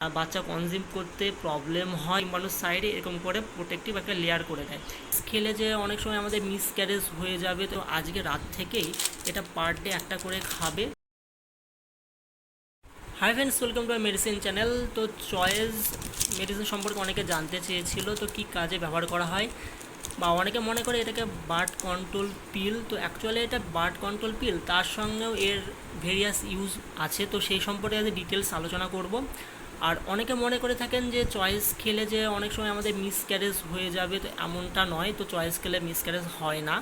আহ, বাচ্চা কনজিউম করতে প্রবলেম হয় মানুষ সাইডে এরকম করে প্রোটেক্টিভ একটা লেয়ার করে দেয়। খেলে যে অনেক সময় আমাদের মিসক্যারেজ হয়ে যাবে তো আজকে রাত থেকেই এটা পার ডে একটা করে খাবে। Hi friends welcome to medicine channel তো চয়েস মেডিসিন সম্পর্কে অনেকে জানতে চেয়েছিল তো কি কাজে ব্যবহার করা হয়? বা অনেকে মনে করে এটাকে বার্ড কন্ট্রোল পিল তো অ্যাকচুয়ালি এটা বার্ড কন্ট্রোল পিল তার সঙ্গেও এর ভেরিয়াস ইউজ আছে তো সেই সম্পর্কে আজ ডিটেলস আলোচনা করব। আর অনেকে মনে করে থাকেন যে চয়েস খেলে যে অনেক সময় আমাদের মিসক্যারেজ হয়ে যাবে, তো এমনটা নয়, তো চয়েস খেলে মিসক্যারেজ হয় না।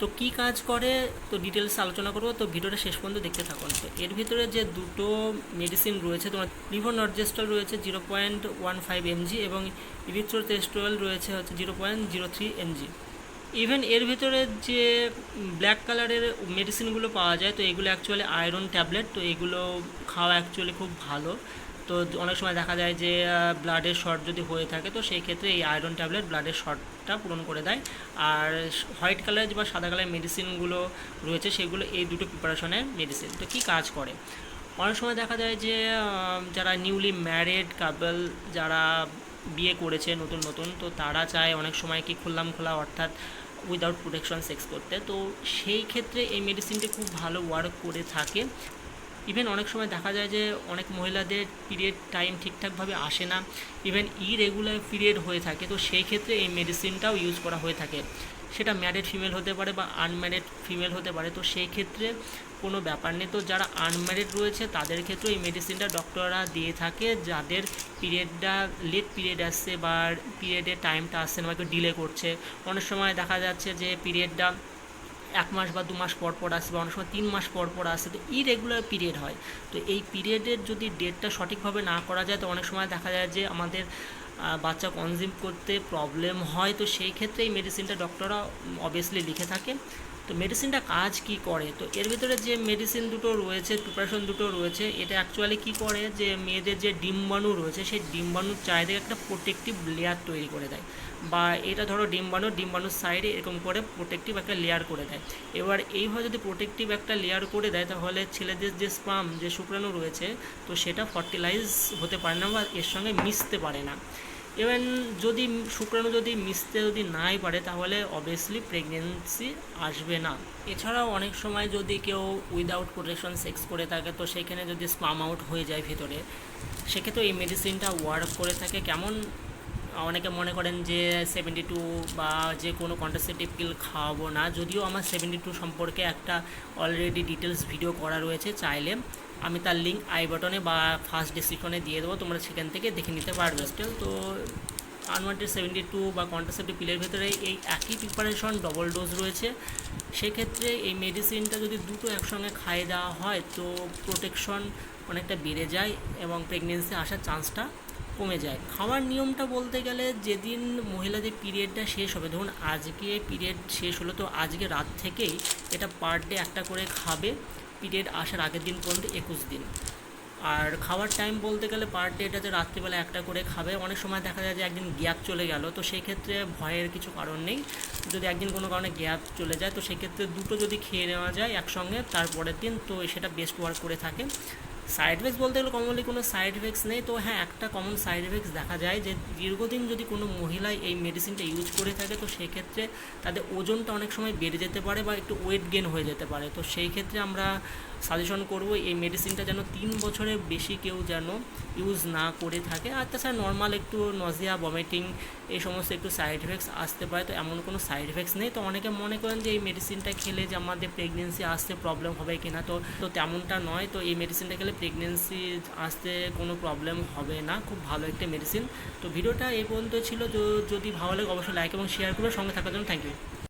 তো কি কাজ করে, তো ডিটেলস আলোচনা করব। তো ভিডিওটা শেষ পর্যন্ত দেখতে থাকুন। তো এর ভিতরে যে দুটো মেডিসিন রয়েছে, তোমার লিভোনর্জেস্টল রয়েছে zero point one five MG এবং ইরিথ্রোটেস্টোয়েল রয়েছে হচ্ছে zero point zero three MG even এর ভিতরে যে ব্ল্যাক কালারের মেডিসিনগুলো পাওয়া যায়, তো এগুলো অ্যাকচুয়ালি আয়রন ট্যাবলেট তো এগুলো খাওয়া অ্যাকচুয়ালি খুব ভালো। তো অনেক সময় দেখা যায় যে ব্লাডের শর্ট যদি হয়ে থাকে, তো সেই ক্ষেত্রে এই আয়রন ট্যাবলেট ব্লাডের শর্টটা পূরণ করে দেয়। আর হোয়াইট কালার বা সাদা কালারের মেডিসিনগুলো রয়েছে, সেগুলো এই দুটো প্রিপারেশনের মেডিসিন তো কী কাজ করে? অনেক সময় দেখা যায় যে যারা নিউলি ম্যারিড কাপল যারা বিয়ে করেছে নতুন নতুন, তো তারা চায় অনেক সময় কি খুললাম খোলা, অর্থাৎ উইদাউট প্রোটেকশন সেক্স করতে। তো সেই ক্ষেত্রে এই মেডিসিনটি খুব ভালো ওয়ার্ক করে থাকে। ইভেন অনেক সময় দেখা যায় যে অনেক মহিলাদের পিরিয়ড টাইম ঠিকঠাকভাবে আসে না। ইভেন ইরেগুলার পিরিয়ড হয়ে থাকে। তো সেই ক্ষেত্রে এই মেডিসিনটাও ইউজ করা হয়ে থাকে। সেটা ম্যারিড ফিমেল হতে পারে বা আনম্যারিড ফিমেল হতে পারে। তো সেই ক্ষেত্রে কোনো ব্যাপার নেই। তো যারা আনম্যারিড রয়েছে, তাদের ক্ষেত্রে এই মেডিসিনটা ডক্টররা দিয়ে থাকে। যাদের পিরিয়ডটা লেট পিরিয়ড আসছে বা পিরিয়ডের টাইমটা আসছে না বা ডিলে করছে। অনেক সময় দেখা যাচ্ছে যে পিরিয়ডটা এক মাস বা দু মাস পর পর আসে বা অনেক সময় তিন মাস পর পর আসে, তো ইরেগুলার পিরিয়ড হয়। তো এই পিরিয়ডের যদি ডেটটা সঠিকভাবে না করা যায়, তো অনেক সময় দেখা যায় যে আমাদের বাচ্চা কনজিউম করতে প্রবলেম হয়। তো সেই ক্ষেত্রে এই মেডিসিনটা ডক্টররা অবভিয়াসলি লিখে থাকে। তো মেডিসিনটা কাজ কি করে? তো এর ভিতরে যে মেডিসিন দুটো রয়েছে প্রিপারেশন দুটো রয়েছে, এটা অ্যাকচুয়ালি কি করে? যে মেয়েদের যে ডিম্বাণু রয়েছে, সেই ডিম্বাণুর চাহিদা একটা প্রোটেক্টিভ লেয়ার তৈরি করে দেয়। বা এটা ধরো ডিম্বাণু, ডিম্বাণুর সাইডে এরকম করে প্রোটেক্টিভ একটা লেয়ার করে দেয়। এবার এইভাবে যদি প্রোটেক্টিভ একটা লেয়ার করে দেয়, তাহলে ছেলেদের যে স্পাম যে শুক্রাণু রয়েছে, তো সেটা ফার্টিলাইজ হতে পারে না বা এর সঙ্গে মিশতে পারে না। ইভেন যদি শুক্রাণু যদি মিশতে যদি নাই পারে, তাহলে অবভিয়াসলি প্রেগনেন্সি আসবে না। এছাড়াও অনেক সময় যদি কেউ উইদাউট প্রোটেকশন সেক্স করে থাকে, তো সেখানে যদি স্পাম আউট হয়ে যায় ভেতরে, সেক্ষেত্রে এই মেডিসিনটা ওয়ার্ক করে থাকে। কেমন অনেকে মনে করেন যে সেভেন্টি টু বা যে কোনো কন্ট্রাসেপটিভ পিল খাওয়াবো না। যদিও আমার সেভেন্টি টু সম্পর্কে একটা অলরেডি ডিটেলস ভিডিও করা রয়েছে, চাইলে আমি তার লিঙ্ক আই বাটনে বা ফার্স্ট ডিসক্রিপশনে দিয়ে দেবো, তোমরা সেখান থেকে দেখে নিতে পারবে স্টিল তো আনওয়ান্টেড সেভেন্টি টু বা কন্ট্রাসেপটিভ পিলের ভেতরে এই একই প্রিপারেশন ডবল ডোজ রয়েছে। সেক্ষেত্রে এই মেডিসিনটা যদি দুটো একসঙ্গে খাইয়ে দেওয়া হয়, তো প্রোটেকশন অনেকটা বেড়ে যায় এবং প্রেগনেন্সি আসার চান্সটা কমে যায়। খাওয়ার নিয়মটা বলতে গেলে যেদিন মহিলাদের পিরিয়ডটা শেষ হবে, ধরুন আজকে পিরিয়ড শেষ হলো তো আজকে রাত থেকেই এটা পার ডে একটা করে খাবে, পিরিয়ড আসার আগের দিন পর্যন্ত একুশ দিন। আর খাওয়ার টাইম বলতে গেলে পার ডে এটাতে রাত্রিবেলা একটা করে খাবে। অনেক সময় দেখা যায় যে একদিন গ্যাপ চলে গেল, তো সেই ক্ষেত্রে ভয়ের কিছু কারণ নেই। যদি একদিন কোনো কারণে গ্যাপ চলে যায়, তো সেক্ষেত্রে দুটো যদি খেয়ে নেওয়া যায় একসঙ্গে, তারপরের দিন তো সেটা বেস্ট ওয়ার্ক করে থাকে। সাইড এফেক্টস বলতে গেলে কমনলি কোনো সাইড এফেক্টস নেই। তো হ্যাঁ একটা কমন সাইড এফেক্টস দেখা যায় যে দীর্ঘদিন যদি কোনো মহিলা এই মেডিসিনটা ইউজ করে থাকে, তো সেক্ষেত্রে তাদের ওজনটা অনেক সময় বেড়ে যেতে পারে বা একটু ওয়েট গেন হয়ে যেতে পারে। তো সেই ক্ষেত্রে আমরা সাজেশন করব এই মেডিসিনটা যেন তিন বছরের বেশি কেউ যেন ইউজ না করে থাকে। আর তাছাড়া নর্মাল একটু নজিয়া ভমিটিং এই সমস্ত একটু সাইড এফেক্টস আসতে পারে। তো এমন কোনো সাইড এফেক্টস নেই। তো অনেকে মনে করেন যে এই মেডিসিনটা খেলে যে আমাদের প্রেগনেন্সি আসতে প্রবলেম হবে কি না তো তো তেমনটা নয়। তো এই মেডিসিনটা খেলে প্রেগনেন্সি আসতে কোনো প্রবলেম হবে না, খুব ভালো একটা মেডিসিন তো ভিডিওটা এই পর্যন্ত ছিল যদি ভালো লাগে অবশ্যই লাইক এবং শেয়ার করবে, সঙ্গে থাকার জন্য থ্যাংক ইউ